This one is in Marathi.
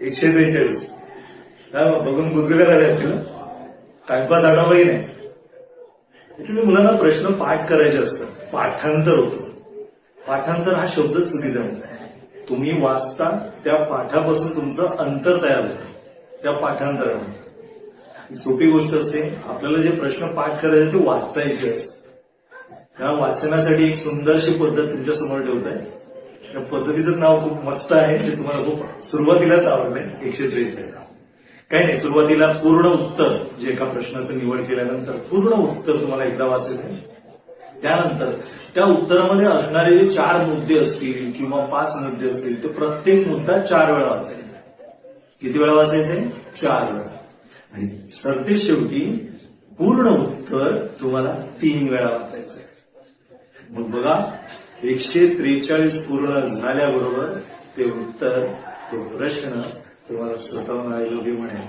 एकशे बेचाळीस हा बघून गुदगुल्या झाल्या तुला टाइमपास टाइमपास पाहिजे नाही? तुम्ही मुलांना प्रश्न पाठ करायचे असतात. पाठांतर होतो. पाठांतर हा शब्द चुकीचा आहे तुम्ही वाचता त्या पाठापासून तुमचं अंतर तयार होतं. त्या पाठांतराने. सोपी गोष्ट असते आपल्याला जे प्रश्न पाठ करायचे ते वाचायचे असते. त्या वाचनासाठी एक सुंदरशी पद्धत तुमच्यासमोर ठेवत आहे. त्या पद्धतीचं नाव खूप मस्त आहे ते तुम्हाला खूप सुरुवातीलाच आवडलंय एकशे त्रेचाळीस. काही नाही सुरुवातीला पूर्ण उत्तर जे एका प्रश्नाचं निवड केल्यानंतर पूर्ण उत्तर तुम्हाला एकदा वाचायचं आहे. त्यानंतर त्या उत्तरामध्ये असणारे जे चार मुद्दे असतील किंवा पाच मुद्दे असतील ते प्रत्येक मुद्दा चार वेळा वाचायचा. किती वेळा वाचायचे? चार वेळा. आणि सरते शेवटी पूर्ण उत्तर तुम्हाला तीन वेळा वाचायचंय मग बघा एकशे त्रेचाळीस पूर्ण झाल्याबरोबर ते उत्तर तो प्रश्न तुम्हाला स्वतःहून आयोग्य म्हणेल